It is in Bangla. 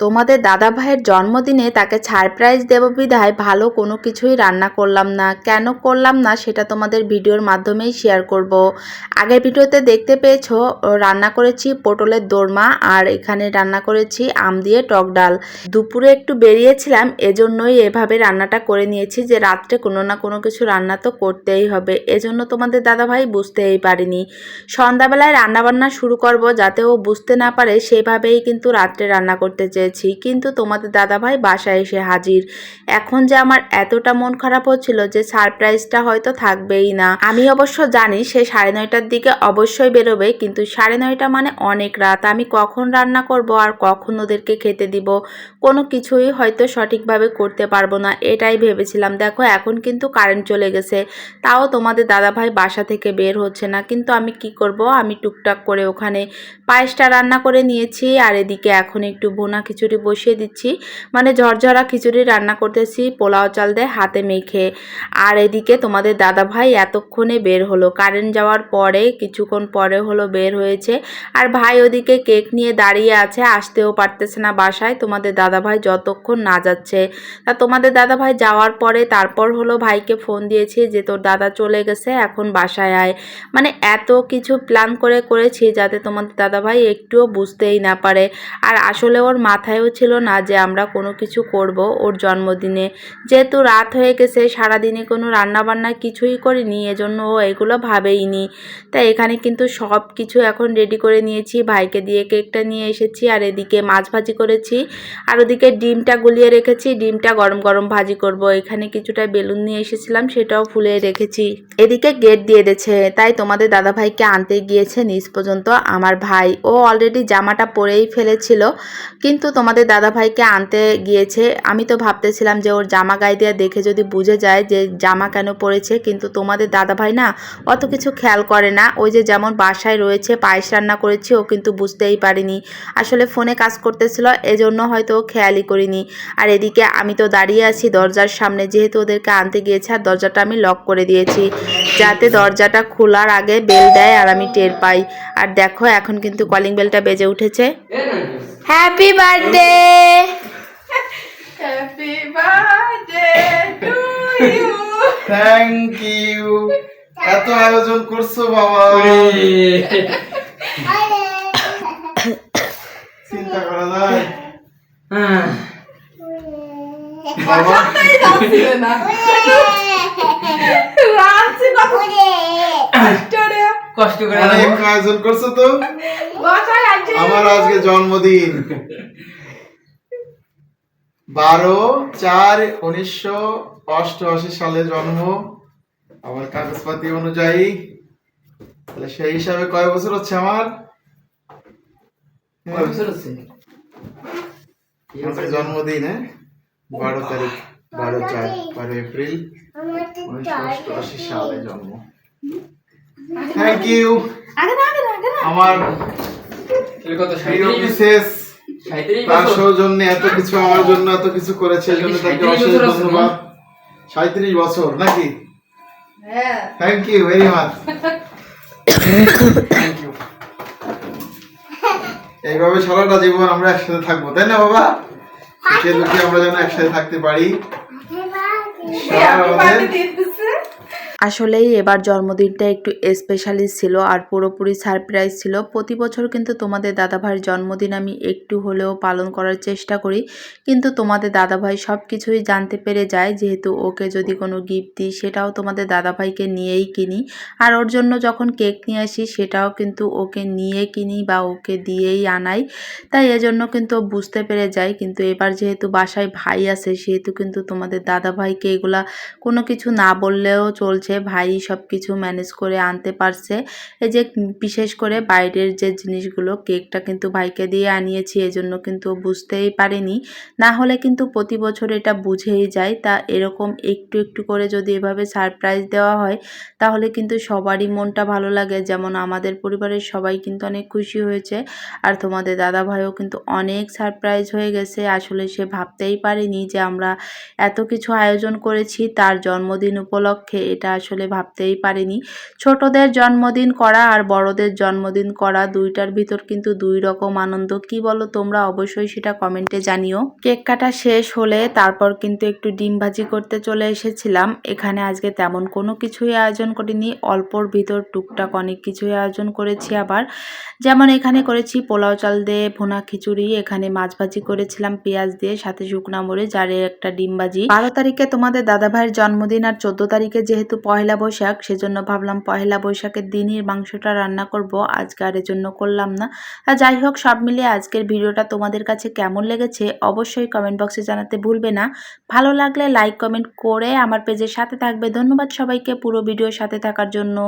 তোমাদের দাদা ভাইয়ের জন্মদিনে তাকে সারপ্রাইজ দেব বিধায় ভালো কোনো কিছুই রান্না করলাম না। কেন করলাম না সেটা তোমাদের ভিডিওর মাধ্যমেই শেয়ার করব। আগের ভিডিওতে দেখতে পেয়েছ রান্না করেছি পটলের দোরমা আর এখানে রান্না করেছি আম দিয়ে টক ডাল। দুপুরে একটু বেরিয়েছিলাম, এজন্যই এভাবে রান্নাটা করে নিয়েছি যে রাত্রে কোনো না কোনো কিছু রান্না তো করতেই হবে। এজন্য তোমাদের দাদা ভাই বুঝতেই পারিনি। সন্ধ্যাবেলায় রান্নাবান্না শুরু করব যাতে ও বুঝতে না পারে, সেভাবেই কিন্তু রাত্রে রান্না করতে চেয়েছি কিন্তু তোমাদের দাদাভাই বাসায় এসে হাজির। এখন যে আমার এতটা মন খারাপ হচ্ছিল যে সারপ্রাইজটা হয়তো থাকবেই না। আমি অবশ্য জানি সে সাড়ে নয়টার দিকে অবশ্যই বেরোবে, কিন্তু সাড়ে নয়টা মানে অনেক রাত। আমি কখন রান্না করব আর কখন ওদেরকে খেতে দিব, কোনো কিছুই হয়তো সঠিকভাবে করতে পারব না, এটাই ভেবেছিলাম। দেখো, এখন কিন্তু কারেন্ট চলে গেছে, তাও তোমাদের দাদাভাই বাসা থেকে বের হচ্ছে না, কিন্তু আমি কি করব? আমি টুকটাক করে ওখানে পায়েসটা রান্না করে নিয়েছি, আর এদিকে এখন একটু বোনা খিচুড়ি বসিয়ে দিচ্ছি। মানে ঝরঝরা খিচুড়ি রান্না করতেছি, পোলাও চাল দিয়ে, হাতে মেখে। আর এদিকে তোমাদের দাদা ভাই এতক্ষণে বের হলো। কারেন্ট যাওয়ার পরে, কিছুক্ষণ পরে হলো বের হয়েছে। আর ভাই ওদিকে কেক নিয়ে দাঁড়িয়ে আছে, আসতেও পারতেছে না বাসায়। তোমাদের দাদা ভাই যতক্ষণ না যাচ্ছে। তা তোমাদের দাদা ভাই যাওয়ার পরে তারপর হলো ভাইকে ফোন দিয়েছি যে, তোর দাদা চলে গেছে, এখন বাসায় আয়। মানে এত কিছু প্ল্যান করে করেছি যাতে তোমাদের দাদা ভাই একটুও বুঝতেই না পারে। আর আসলে ওর মাথায়ও ছিল না যে আমরা কোনো কিছু করব ওর জন্মদিনে। যেহেতু রাত হয়ে গেছে, সারাদিনে কোনো রান্নাবান্না কিছুই করিনি, এজন্য ও এগুলো ভাবেইনি। তাই এখানে কিন্তু সব কিছু এখন রেডি করে নিয়েছি। ভাইকে দিয়ে কেকটা নিয়ে এসেছি, আর এদিকে মাছ ভাজি করেছি, আর ওদিকে ডিমটা গুলিয়ে রেখেছি। ডিমটা গরম গরম ভাজি করব। এখানে কিছুটা বেলুন নিয়ে এসেছিলাম, সেটাও ফুলে রেখেছি। এদিকে গেট দিয়ে দিয়েছে। তাই তোমাদের দাদা ভাইকে আনতে গিয়েছে নিচ পর্যন্ত আমার ভাই। ও অলরেডি জামাটা পরেই ফেলেছিল, কিন্তু তোমাদের দাদা ভাইকে আনতে গিয়েছে। আমি তো ভাবতেছিলাম যে ওর জামা গায়ে দিয়ে দেখে যদি বুঝে যায় যে জামা কেন পড়েছে কিন্তু তোমাদের দাদা ভাই না অত কিছু খেয়াল করে না। ওই যে যেমন বাসায় রয়েছে, পায়েস রান্না করেছি, ও কিন্তু বুঝতেই পারিনি। আসলে ফোনে কাজ করতেছিল, এজন্য হয়তো ও খেয়ালই করিনি। আর এদিকে আমি তো দাঁড়িয়ে আছি দরজার সামনে, যেহেতু ওদেরকে আনতে গিয়েছে, আর দরজাটা আমি লক করে দিয়েছি, যাতে দরজাটা খোলার আগে বেল দেয় আর আমি টের পাই। আর দেখো, এখন কিন্তু কলিং বেলটা বেজে উঠেছে। Happy birthday Happy birthday to you. Thank you এত আয়োজন করছ বাবা। চিন্তা করা যায়। বাবা। না। কষ্ট করে অনেক আয়োজন করছ তো। আমার আজকে জন্মদিন। বারো চার উনিশশো অষ্টআশি সালে জন্ম। আমার কাগজপাতি অনুযায়ী। তাহলে সেই হিসাবে কয় বছর হচ্ছে আমার? কয় বছর হচ্ছে? জন্মদিন হ্যাঁ? বারো তারিখ বারো চার বারো এপ্রিল উনিশশো অষ্টআশি সালে জন্ম। Thank you. আমার প্রিয় মিসেস তার বছর? সৌজন্যে এত কিছু আমার জন্য এত কিছু করেছে এই জন্য তাকে 37 অশেষ বছর ধন্যবাদ। সাঁত্রিশ বছর নাকি? হ্যাঁ। Thank you very much thank you এইভাবে সারাটা জীবন আমরা একসাথে থাকব তাই না বাবা? সুখে দুঃখে আমরা যেন একসাথে থাকতে পারি। আসলেই এবার জন্মদিনটা একটু স্পেশালি ছিল আর পুরোপুরি সারপ্রাইজ ছিল। প্রতি বছর কিন্তু তোমাদের দাদাভাইয়ের জন্মদিন আমি একটু হলেও পালন করার চেষ্টা করি। কিন্তু তোমাদের দাদাভাই সব কিছুই জানতে পেরে যায়, যেহেতু ওকে যদি কোনো গিফট দিই, সেটাও তোমাদের দাদাভাইকে নিয়েই কিনি। আর ওর জন্য যখন কেক নিয়ে আসি, সেটাও কিন্তু ওকে নিয়ে কিনি বা ওকে দিয়েই আনাই। তাই এজন্য কিন্তু বুঝতে পেরে যায়। কিন্তু এবার যেহেতু বাসায় ভাই আছে, সেহেতু কিন্তু তোমাদের দাদাভাইকে এগুলা কোনো কিছু না বললেও চলছে। ভাই সব কিছু ম্যানেজ করে আনতে পারছে। এই যে বিশেষ করে বাইরের যে জিনিসগুলো, কেকটা কিন্তু ভাইকে দিয়ে আনিয়েছি, এজন্য কিন্তু বুঝতেই পারেনি। না হলে কিন্তু প্রতি বছর এটা বুঝেই যায়। তা এরকম একটু একটু করে যদি এভাবে সারপ্রাইজ দেওয়া হয়, তাহলে কিন্তু সবারই মনটা ভালো লাগে। যেমন আমাদের পরিবারের সবাই কিন্তু অনেক খুশি হয়েছে, আর তোমাদের দাদা ভাইও কিন্তু অনেক সারপ্রাইজ হয়ে গেছে। আসলে সে ভাবতেই পারেনি যে আমরা এত কিছু আয়োজন করেছি, তার জন্মদিন উপলক্ষে। এটা আসলে ভাবতেই পারিনি। ছোটদের জন্মদিন করা আর বড়দের জন্মদিন করা দুইটার ভিতর কিন্তু দুই রকম আনন্দ। কি বলো তোমরা? অবশ্যই সেটা কমেন্টে জানিও। কেক কাটা শেষ হলে তারপর কিন্তু একটু ডিম ভাজি করতে চলে এসেছিলাম। এখানে আজকে তেমন কোনো কিছুই আয়োজন করিনি। অল্পর ভিতর টুকটাক অনেক কিছুই আয়োজন করেছি আবার। যেমন এখানে করেছি পোলাও চাল দিয়ে ভুনা খিচুড়ি, এখানে মাছ ভাজি করেছিলাম পেঁয়াজ দিয়ে, সাথে শুকনা মরিচ আর একটা ডিম ভাজি। বারো তারিখে তোমাদের দাদা ভাইয়ের জন্মদিন আর চোদ্দ তারিখে যেহেতু পয়লা বৈশাখ, সেজন্য ভাবলাম পয়লা বৈশাখের দিনই মাংসটা রান্না করব। আজকে আর এজন্য করলাম না। আর যাই হোক, সব মিলিয়ে আজকের ভিডিওটা তোমাদের কাছে কেমন লেগেছে অবশ্যই কমেন্ট বক্সে জানাতে ভুলবে না। ভালো লাগলে লাইক কমেন্ট করে আমার পেজের সাথে থাকবে। ধন্যবাদ সবাইকে পুরো ভিডিওর সাথে থাকার জন্য।